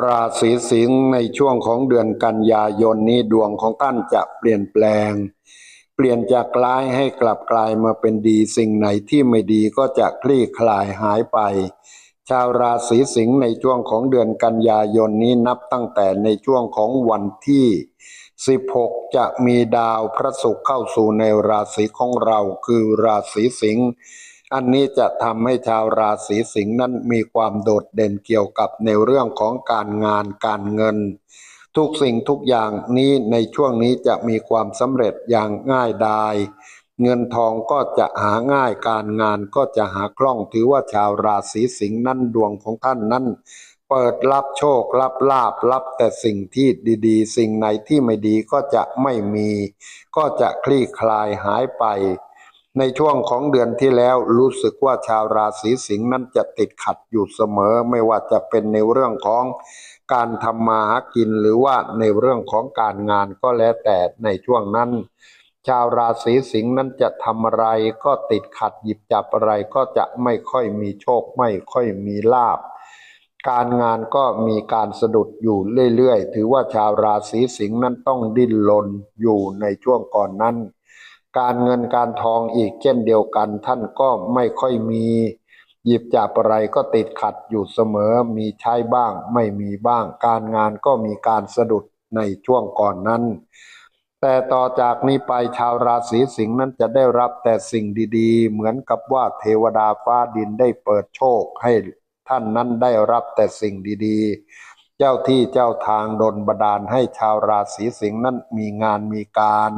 ราศีสิงห์ในช่วงของเดือนกันยายนนี้ดวงของท่านจะเปลี่ยนแปลง เปลี่ยนจากร้ายให้กลับกลายมาเป็นดีสิ่งไหนที่ไม่ดีก็จะคลี่คลายหายไป ชาวราศีสิงห์ในช่วงของเดือนกันยายนนี้นับตั้งแต่ในช่วงของวันที่ 16 จะมีดาวพระศุกร์เข้าสู่ในราศีของเราคือราศีสิงห์ อันนี้จะทำให้ชาวราศีสิงห์นั้นมีความโดดเด่นเกี่ยวกับในเรื่องของการงานการเงิน ทุกสิ่งทุกอย่างนี้ในช่วงนี้จะมีความสำเร็จอย่างง่ายดายเงินทองก็จะหาง่ายการงานก็จะหาคล่องถือว่าชาวราศีสิงห์นั้นดวงของท่านนั้น เปิดรับโชครับลาบรับแต่สิ่งที่ดีๆ สิ่งไหนที่ไม่ดีก็จะไม่มี ก็จะคลี่คลายหายไป ในช่วงของเดือนที่แล้วรู้สึกว่าชาวราศีสิงห์นั้นจะติดขัดอยู่เสมอ ไม่ว่าจะเป็นในเรื่องของการทำมาหากินหรือว่าในเรื่องของการงานก็แล้วแต่ในช่วงนั้น ชาวราศีสิงห์นั้นจะทำอะไรก็ติดขัดหยิบจับอะไรก็จะไม่ค่อยมีโชคไม่ค่อยมีลาบการงานก็มีการสะดุดอยู่เรื่อยๆ ถือว่าชาวราศีสิงห์นั้นต้องดิ้นรนอยู่ในช่วงก่อนนั้น การเงินการทองอีกเช่นเดียวกัน ท่านก็ไม่ค่อยมี หยิบจับอะไรก็ติดขัดอยู่เสมอมีใช้บ้าง ไม่มีบ้าง การงานก็มีการสะดุดในช่วงก่อนนั้น แต่ต่อจากนี้ไปชาวราศีสิงห์นั้นจะได้รับแต่สิ่งดีๆ เหมือนกับว่าเทวดาฟ้าดินได้เปิดโชคให้ท่านนั้นได้รับแต่สิ่งดีๆ เจ้าที่เจ้าทางดลบดาลให้ชาวราศีสิงห์นั้นมีงานมีการ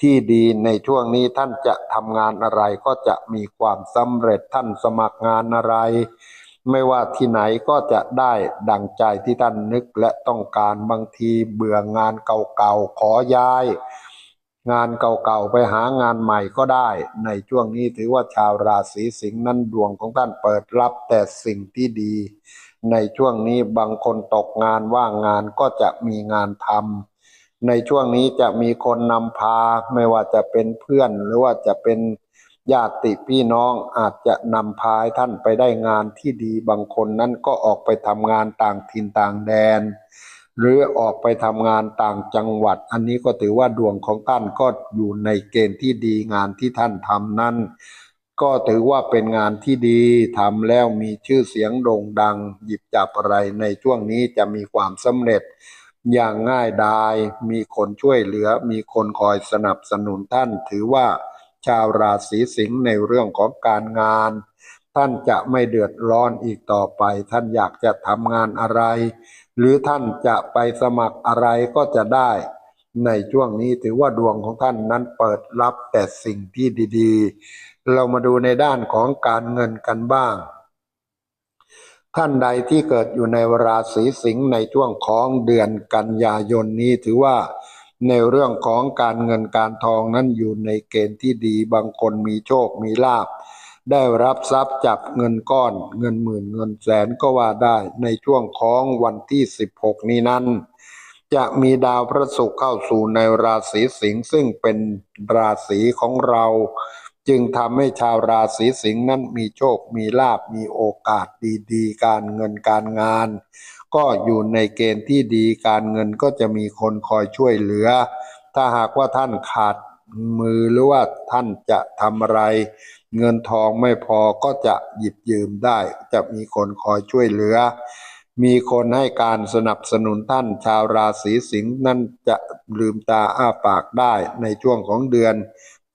ที่ดีในช่วงนี้ท่านจะทำงานอะไรก็จะมีความสำเร็จท่านสมัครงานอะไร ไม่ว่าที่ไหนก็จะได้ดังใจที่ท่านนึกและต้องการบางทีเบื่องานเก่าๆขอย้าย งานเก่าๆไปหางานใหม่ก็ได้ ในช่วงนี้ถือว่าชาวราศีสิงห์นั้นดวงของท่านเปิดรับแต่สิ่งที่ดี ในช่วงนี้บางคนตกงานว่างงานก็จะมีงานทำ ในช่วงนี้จะมีคนนำพาไม่ว่าจะเป็นเพื่อน หรือว่าจะเป็นญาติพี่น้องอาจจะนำพาให้ท่านไปได้งานที่ดีบางคนนั้นก็ออกไปทำงานต่างถิ่นต่างแดน หรือออกไปทำงานต่างจังหวัด อันนี้ก็ถือว่าดวงของท่านก็อยู่ในเกณฑ์ที่ดีงานที่ท่านทำนั้น ก็ถือว่าเป็นงานที่ดีทำแล้วมีชื่อเสียงโด่งดัง หยิบจับอะไรในช่วงนี้จะมีความสำเร็จ อย่างง่ายดาย มีคนช่วยเหลือ มีคนคอยสนับสนุนท่าน ถือว่าชาวราศีสิงห์ในเรื่องของการงาน ท่านจะไม่เดือดร้อนอีกต่อไป ท่านอยากจะทำงานอะไร หรือท่านจะไปสมัครอะไรก็จะได้ ในช่วงนี้ถือว่าดวงของท่านนั้นเปิดรับแต่สิ่งที่ดี ๆ เรามาดูในด้านของการเงินกันบ้าง ท่านใดที่เกิดอยู่ในราศีสิงห์ในช่วงของเดือนกันยายนนี้ถือว่าในเรื่องของการเงินการทองนั้นอยู่ในเกณฑ์ที่ดีบางคนมีโชคมีลาบได้รับทรัพย์จากเงินก้อนเงินหมื่นเงินแสนก็ว่าได้ในช่วงของวันที่ 16 นี้นั้น จะมีดาวพระศุกร์เข้าสู่ในราศีสิงห์ซึ่งเป็นราศีของเรา จึงทำให้ชาวราศีสิงห์นั้นมีโชค มีลาบ มีโอกาสดีๆ การเงินการงาน ก็อยู่ในเกณฑ์ที่ดี การเงินก็จะมีคนคอยช่วยเหลือ ถ้าหากว่าท่านขาดมือหรือว่าท่านจะทำอะไร เงินทองไม่พอก็จะหยิบยืมได้ จะมีคนคอยช่วยเหลือ มีคนให้การสนับสนุนท่านชาวราศีสิงห์นั้นจะลืมตาอ้าปากได้ในช่วงของเดือน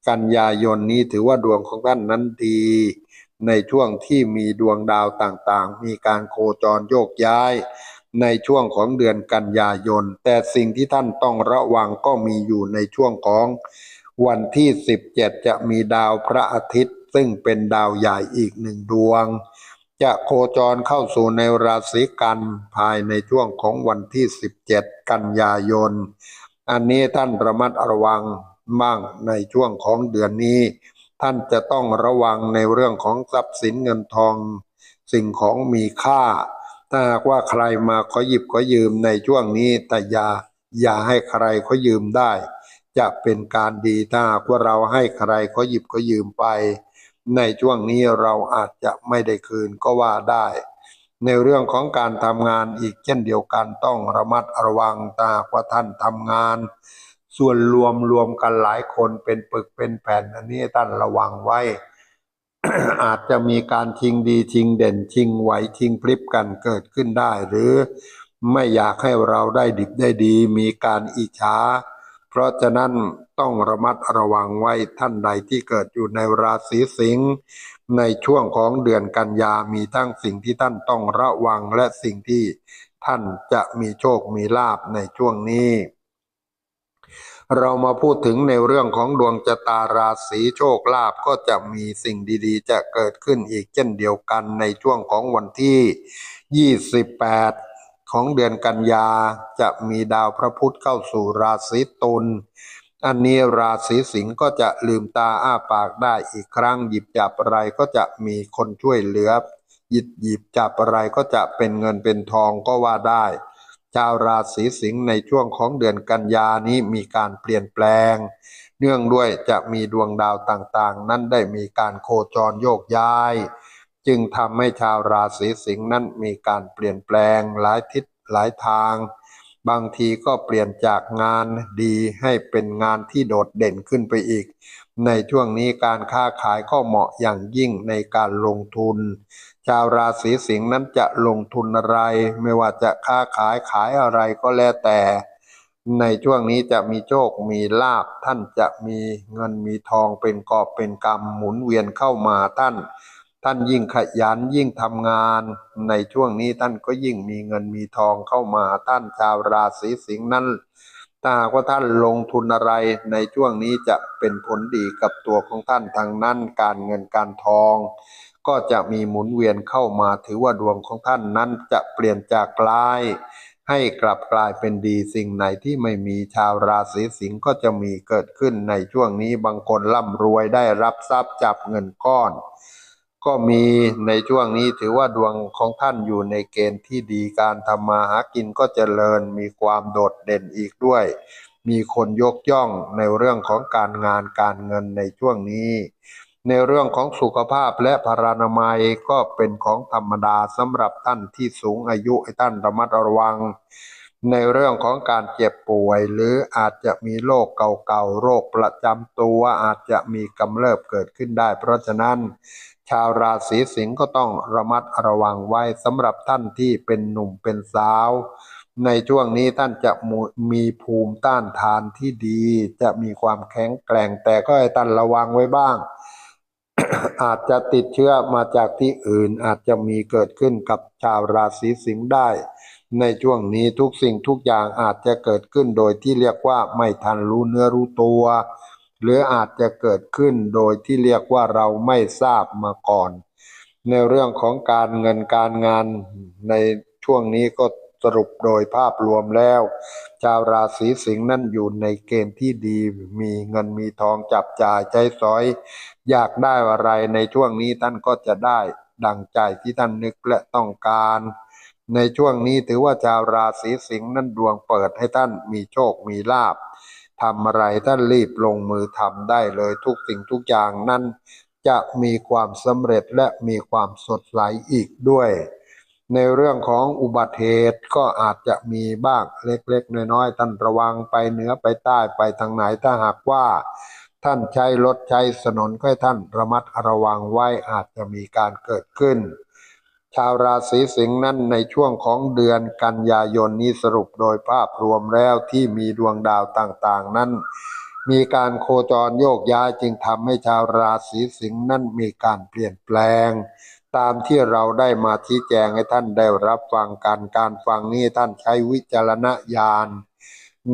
กันยายนนี้ถือว่าดวงของท่านนั้นดี ในช่วงที่มีดวงดาวต่างๆ มีการโคจรโยกย้าย ในช่วงของเดือนกันยายน แต่สิ่งที่ท่านต้องระวังก็มีอยู่ในช่วงของวันที่ 17 จะมีดาวพระอาทิตย์ ซึ่งเป็นดาวใหญ่อีกหนึ่งดวง จะโคจรเข้าสู่ในราศีกันภายในช่วงของวันที่ 17 กันยายน อันนี้ท่านระมัดระวัง บ้างในช่วงของเดือนนี้ ท่านจะต้องระวังในเรื่องของทรัพย์สินเงินทอง สิ่งของมีค่า ถ้าหากว่าใครมาขอหยิบขอยืมในช่วงนี้แต่อย่าอย่าให้ใครขายืมได้ จะเป็นการดีถ้าหากว่าเราให้ใครขาหยิบขายืมไป ในช่วงนี้เราอาจจะไม่ได้คืนก็ว่าได้ในเรื่องของการทำงานอีกเช่นเดียวกันต้องระมัดระวังตาหากว่าท่านทำงาน ส่วนรวมรวมกันหลายคนเป็นปึกเป็นแผ่นอันนี้ท่านระวังไว้ อาจจะมีการชิงดีชิงเด่นชิงไหวชิงพริบกันเกิดขึ้นได้ หรือไม่อยากให้เราได้ดิบได้ดี มีการอิจฉาเพราะฉะนั้นต้องระมัดระวังไว้ท่านใดที่เกิดอยู่ในราศีสิงห์ในช่วงของเดือนกันยามีทั้งสิ่งที่ท่านต้องระวังและสิ่งที่ท่านจะมีโชคมีลาบในช่วงนี้ เรามาพูดถึงในเรื่องของดวงชะตาราศีโชคลาภก็จะมีสิ่งดีๆ จะเกิดขึ้นอีกเช่นเดียวกันในช่วงของวันที่ 28 ของเดือนกันยาจะมีดาวพระพุธเข้าสู่ราศีตุลอันนี้ราศีสิงห์ก็จะลืมตาอ้าปากได้อีกครั้งหยิบจับอะไรก็จะมีคนช่วยเหลือหยิบหยิบจับอะไรก็จะเป็นเงินเป็นทองก็ว่าได้ ชาวราศีสิงห์ในช่วงของเดือนกันยานี้มีการเปลี่ยนแปลง เนื่องด้วยจะมีดวงดาวต่างๆ นั้นได้มีการโคจรโยกย้าย จึงทำให้ชาวราศีสิงห์นั้นมีการเปลี่ยนแปลงหลายทิศหลายทาง บางทีก็เปลี่ยนจากงานดีให้เป็นงานที่โดดเด่นขึ้นไปอีก ในช่วงนี้การค้าขายก็เหมาะอย่างยิ่งในการลงทุน ชาวราศีสิงห์นั้นจะลงทุนอะไร ไม่ว่าจะค้าขายขายอะไรก็แล้วแต่ ในช่วงนี้จะมีโชคมีลาบท่านจะมีเงินมีทองเป็นกอบเป็นกำหมุนเวียนเข้ามาท่าน ท่านยิ่งขยันยิ่งทำงาน ในช่วงนี้ท่านก็ยิ่งมีเงินมีทองเข้ามาท่านชาวราศีสิงห์นั้นถ้าหากว่าท่านลงทุนอะไรในช่วงนี้จะเป็นผลดีกับตัวของท่านทางนั้นการเงินการทอง ก็จะมีหมุนเวียนเข้ามาถือว่าดวงของท่านนั้นจะเปลี่ยนจากร้าย ให้กลับกลายเป็นดีสิ่งไหนที่ไม่มีชาวราศีสิงห์ก็จะมีเกิดขึ้นในช่วงนี้บางคนร่ำรวยได้รับทรัพย์จับเงินก้อน ก็มีในช่วงนี้ถือว่าดวงของท่านอยู่ในเกณฑ์ที่ดีการทำมาหากินก็เจริญมีความโดดเด่นอีกด้วย มีคนยกย่องในเรื่องของการงานการเงินในช่วงนี้ ในเรื่องของสุขภาพและพรานามัยก็เป็นของธรรมดาสำหรับท่านที่สูงอายุให้ท่านระมัดระวัง ในเรื่องของการเจ็บป่วย หรืออาจจะมีโรคเก่าๆ โรคประจำตัวอาจจะมีกำเริบเกิดขึ้นได้ เพราะฉะนั้น ชาวราศีสิงห์ก็ต้องระมัดระวังไว้สำหรับท่านที่เป็นหนุ่มเป็นสาว ในช่วงนี้ท่านจะมีภูมิต้านทานที่ดี จะมีความแข็งแกร่งแต่ก็ให้ท่านระวังไว้บ้าง อาจจะติดเชื้อมาจากที่อื่นอาจจะมีเกิดขึ้นกับชาวราศีสิงห์ได้ ในช่วงนี้ทุกสิ่งทุกอย่างอาจจะเกิดขึ้นโดยที่เรียกว่าไม่ทันรู้เนื้อรู้ตัว หรืออาจจะเกิดขึ้นโดยที่เรียกว่าเราไม่ทราบมาก่อน ในเรื่องของการเงินการงานในช่วงนี้ก็ สรุปโดยภาพรวมแล้ว ชาวราศีสิงห์นั่นอยู่ในเกณฑ์ที่ดีมีเงินมีทองจับจ่ายใช้สอย อยากได้อะไรในช่วงนี้ท่านก็จะได้ดังใจที่ท่านนึกและต้องการ ในช่วงนี้ถือว่าชาวราศีสิงห์นั้นดวงเปิดให้ท่านมีโชคมีลาภทำอะไรท่านรีบลงมือทำได้เลยทุกสิ่งทุกอย่างนั้นจะมีความสำเร็จและมีความสดใสอีกด้วย ในเรื่องของอุบัติเหตุก็อาจจะมีบ้างเล็กๆน้อยๆท่านระวังไปเหนือไปใต้ไปทางไหนถ้าหากว่า ท่านใช้รถใช้ถนนก็ให้ท่านระมัดระวังไว้อาจจะมีการเกิดขึ้น ชาวราศีสิงห์นั้นในช่วงของเดือนกันยายนนี้สรุปโดยภาพรวมแล้วที่มีดวงดาวต่างๆ นั้น มีการโคจรโยกย้ายจึงทำให้ชาวราศีสิงห์นั้นมีการเปลี่ยนแปลง ตามที่เราได้มาชี้แจงให้ท่านได้รับฟังการการฟังนี้ท่านใช้วิจารณญาณ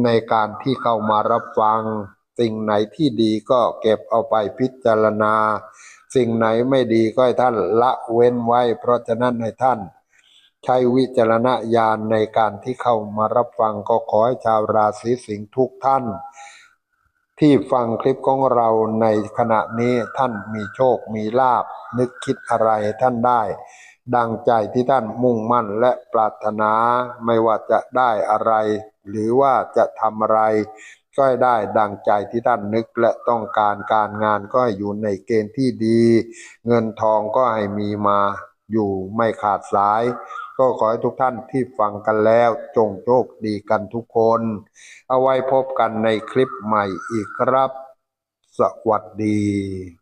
ในการที่เข้ามารับฟัง สิ่งไหนที่ดีก็เก็บเอาไปพิจารณา สิ่งไหนไม่ดีก็ให้ท่านละเว้นไว้ เพราะฉะนั้นให้ท่าน ใช้วิจารณญาณในการที่เข้ามารับฟังก็ขอให้ชาวราศีสิงห์ทุกท่าน ที่ฟังคลิปของเราในขณะนี้ท่านมีโชคมีลาบ นึกคิดอะไรท่านได้ ดังใจที่ท่านมุ่งมั่นและปรารถนาไม่ว่าจะได้อะไร หรือว่าจะทำอะไร ก็ได้ดังใจที่ท่านนึกและต้องการการงานก็อยู่ในเกณฑ์ที่ดี เงินทองก็ให้มีมาอยู่ไม่ขาดสาย ก็ขอให้ทุกท่านที่ฟังกันแล้วจงโชคดีกันทุกคน เอาไว้พบกันในคลิปใหม่อีกครับ สวัสดี